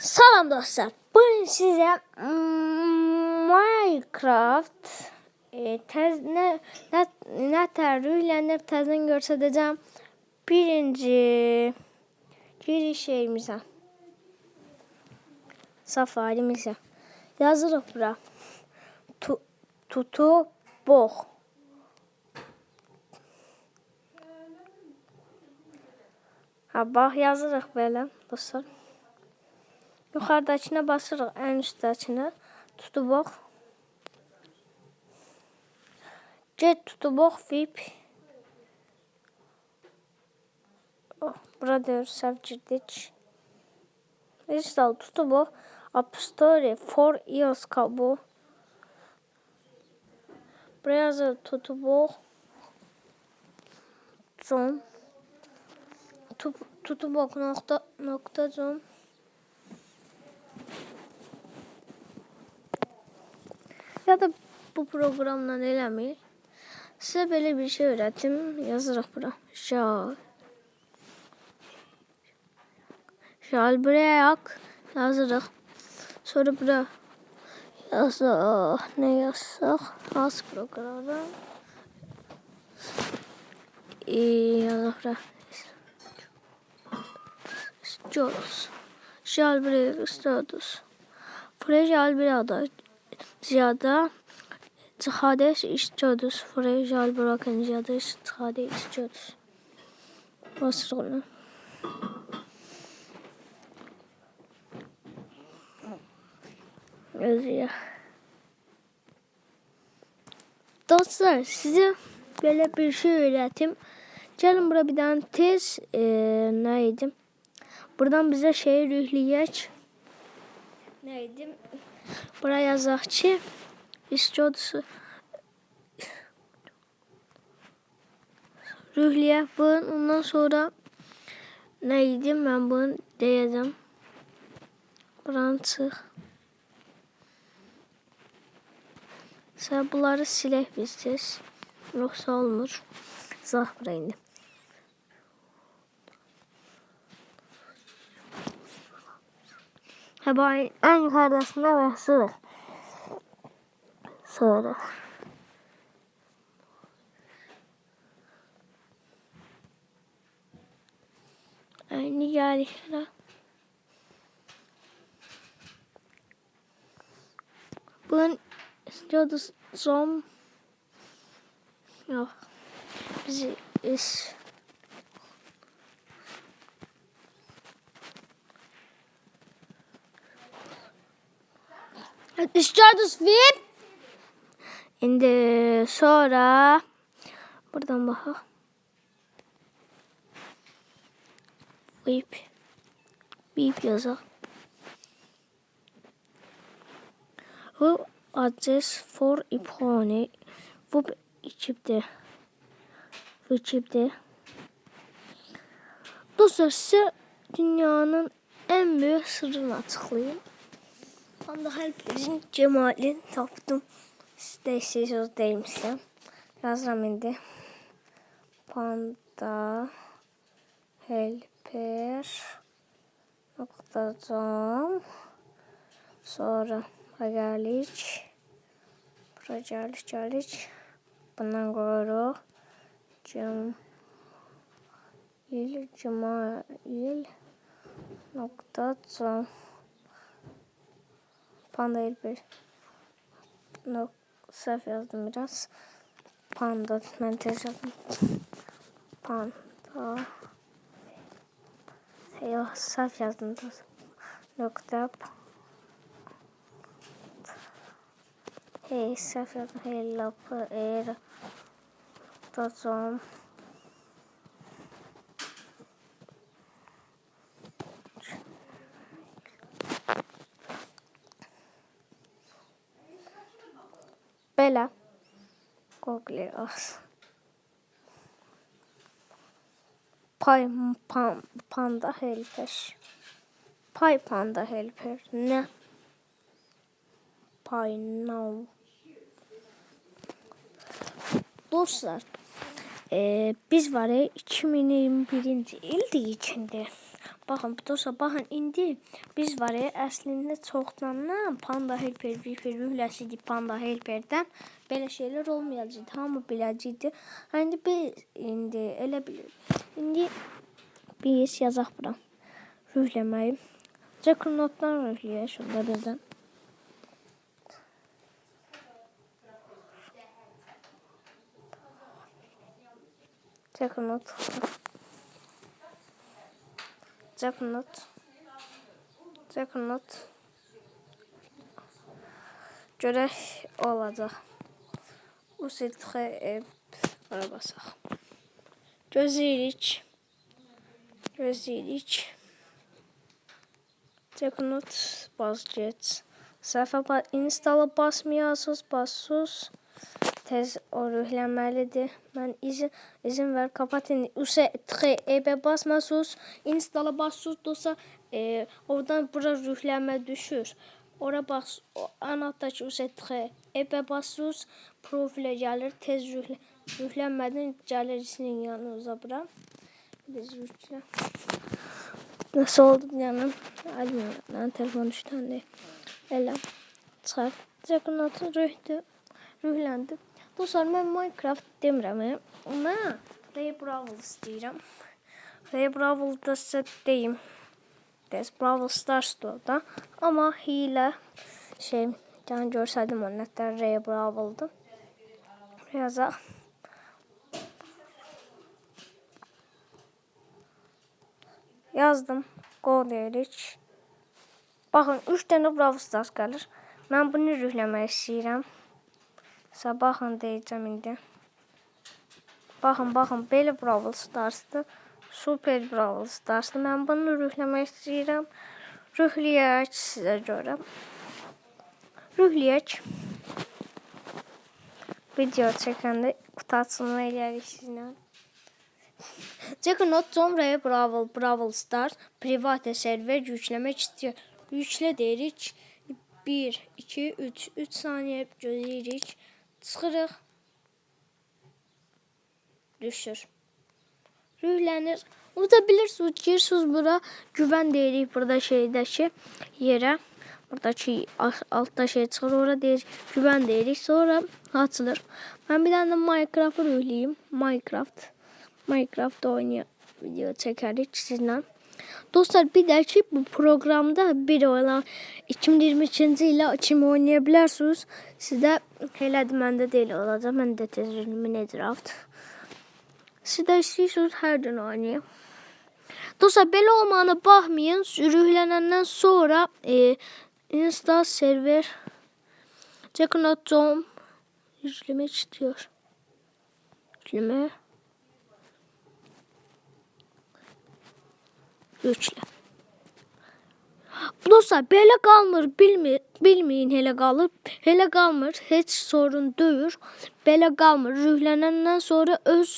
Salam dostlar. Bugün size Minecraft e, tez, ne, ne, ne terörlenip tezden göstereceğim. Birinci giriş şeyimize. Safarimize. Yazırıq bura. Tu, tutu boğ. Ha bax yazırıq belə dostlar. Yuxarıdakına basırıq, ən üstdəkinə tutubuq. Get tutubuq VIP. Oh, burada səhv girdik. Install tutubuq. App Store for iOS kabı. Buraya yazır tutubuq. Com. Tutubuq nokta nokta com. Ya da bu programla eləmir. Sizə belə bir şey öyrətim. Yazırıq bura. Şal. Şal buraya yak. Yazırıq. Sonra bura yazaq. Ne yazsaq? Hansı proqramda? Ee, yazaq bura. Istiyoruz. Şal buraya istiyoruz. Buraya şal buraya da ziyade istifadə istiyoruz. Buraya şal bırakın ziyade istifadə istiyoruz. Basırıq onu. Yazıyor. Dostlar size böyle bir şey öğretim. Gelin buraya bir tane tez e, neydi? Buradan bize şey rühleyek. Neydi? Buraya yazaq ki istiyoruz rühleye bunu ondan sonra neydi ben bunu deyəcəm. Buranı. Sən bunları silək biz tez. Yoxsa olmur. Zah bura. Bu en yukarıdasında basırıq. Sonra. Aynı gelişler. Bunun istiyoruz zom. Yok. Bizi İstiyoruz VIP. Şimdi sonra buradan bakalım. VIP. VIP yazalım. Bu adres for ipone. Bu ekipte. Bu ekipte. Dostlar size dünyanın en büyük sırrını açıklayayım. Panda Helper'in cemalini tapdım. Siz de istiyorsunuz değil misin? Yazıram indi. Panda Helper noktadan sonra Agalich Projalik Jalik bundan qoyuruq Cem il Cemail nokta com Panda Helper nok səhv yazdım biraz. Panda mən tez yazdım. Panda Yox, səhv yazdım. Nokta Hey, səhv yazdım. Hey, lapı, er, tozum. Belə. Google az. Pay pan, panda helper. Pay panda helper. Ne? Pay now. Dostlar, e, biz var ya 2021. ildi içinde baxın, dostlar, baxın indi biz var ya əslində çoxdandan Panda Helper Wifi rühləsidik Panda Helperdən. Belə şeylər olmayacaqdı, hamı biləcəkdi. İndi biz indi elə bilirik. İndi biz yazaq bura. Rühləməyi. Jackknotdan rühləyək şurada birdən. Jackknot. Jackknot. Jackknot. Görək olacaq. Bu siltxə ev bura basaq. Gözləyirik. Gözləyirik. Jackknot vazgeç. Səhvə ba installa basmayasınız, basıyorsunuz. Tez rühləməlidir. Mən izin izin ver kapatın. Use ebe basmasınız. Installa basıyorsunuz dostlar. E, oradan bura rühləmə düşür. Ora bas, anahtar use ebe basıyorsunuz. Profilə gəlir. Tez rühlə, rühlənmədən gəlir sizin yanınıza bura. Biz rühlə. Nasıl oldu canım? Bilmiyorum. Ben telefon düştüğünde. Elə. Çıxar. Jackknot'u rühdü. Rühləndi. Dostlar, mən Minecraft demirəm. Mən Ray Brawl istəyirəm. Ray Brawl'da sizə deyim. Des Brawl Stars'da o da. Amma hilə şey, can görsəydim o nətər Ray Brawl'dı. Yazaq. Yazdım. Go deyirik. Baxın, 3 dənə Brawl Stars gəlir. Mən bunu rühləmək istəyirəm. Sabahın deyəcəm indi. Baxın, baxın, belə Brawl Stars'dır. Super Brawl Stars'dır. Mən bunu rühləmək istəyirəm. Rühləyək sizə görə. Rühləyək. Video çəkəndə qutasını eləyərik sizinlə. Jackknot sonra Brawl Brawl Stars private server yükləmək istəyir. Yüklə deyirik. 1, 2, 3, 3 saniyə gözləyirik. Çıxırıq. Düşür. Rühlənir. Unutabilirsiniz, girirsiniz bura. Güvən deyirik burada şeydəki yerə. Buradakı alt- altta şey çıxır, ora deyir, güvən deyirik. Sonra açılır. Mən bir də Minecraft-ı rühləyim. Minecraft. Minecraft oynaya video çəkərik sizlə. Dostlar bir də ki bu programda bir olan 2022-ci ilə kimi oynaya bilərsiniz. Sizdə elədir məndə deyil olacaq. Məndə tez Minecraft. Siz də istəyirsiniz hər gün oynayın. Dostlar belə olmağına baxmayın. Sürüklənəndən sonra e, Insta server Jackknot.com yüklemek istiyor. Yükleme. Yükle. Dostlar belə qalmır, bilmir, bilməyin elə qalır. Elə qalmır, heç sorun deyil. Belə qalmır. Rühlənəndən sonra öz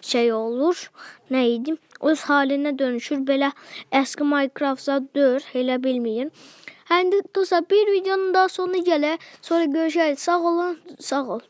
şey olur. Nə idi? Öz halinə dönüşür. Belə əski Minecraft-a deyil, elə bilməyin. Həm də dostlar bir videonun daha sonuna gələ. Sonra görüşərik. Sağ olun, sağ ol.